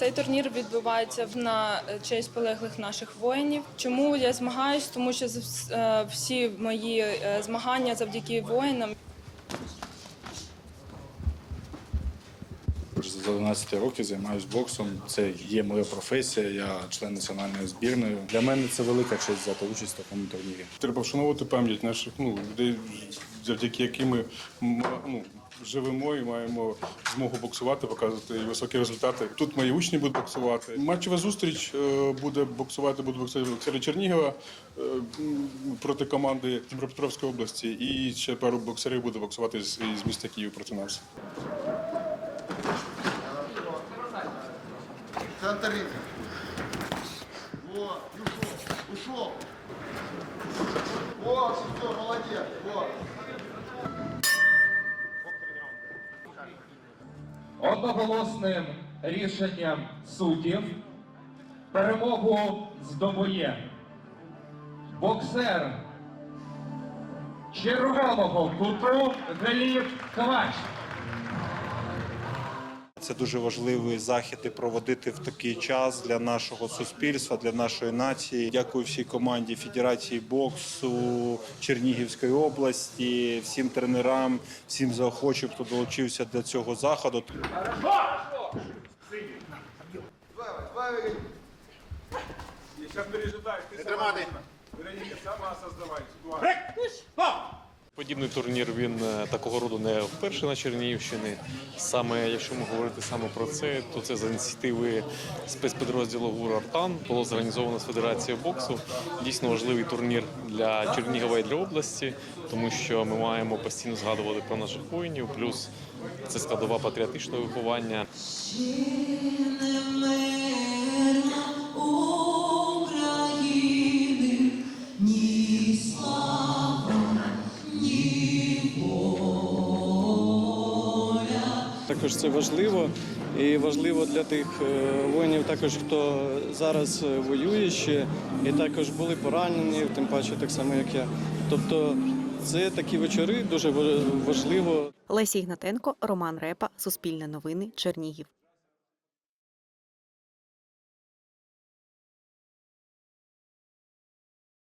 Цей турнір відбувається на честь полеглих наших воїнів. Чому я змагаюсь? Тому що е, всі мої е, змагання завдяки воїнам. Вже За 12 років займаюся боксом. Це є моя професія. Я член національної збірної. Для мене це велика честь взяти участь в такому турнірі. Треба вшановувати пам'ять наших ну, людей, завдяки яким ми ну, живемо і маємо змогу боксувати, показувати високі результати. Тут мої учні будуть боксувати. Матчева зустріч е, буде боксувати, будуть боксувати боксери Чернігова е, проти команди Дніпропетровської області. І ще пару боксерів буде боксувати з, з міста Київ проти нас. Все, молодец, вот. Одноголосним рішенням суддів перемогу здобує боксер червоного куту Гліб Ковач. Це дуже важливий захід і проводити в такий час для нашого суспільства, для нашої нації. Дякую всій команді Федерації боксу Чернігівської області, всім тренерам, всім заохочим, хто долучився до цього заходу. Подібний турнір він е, такого роду не вперше на Чернігівщині. Саме якщо ми говорити саме про це, то це за ініціативи спецпідрозділу ГУР Артан було зорганізовано з Федерацією боксу. Дійсно важливий турнір для Чернігова і для області, тому що ми маємо постійно згадувати про наших воїнів. Плюс це складова патріотичного виховання. Також це важливо і важливо для тих е, воїнів, також хто зараз е, воює ще, і також були поранені, тим паче так само, як я. Тобто, це такі вечори дуже ва- важливо. Лесі Ігнатенко, Роман Репа, Суспільне новини, Чернігів.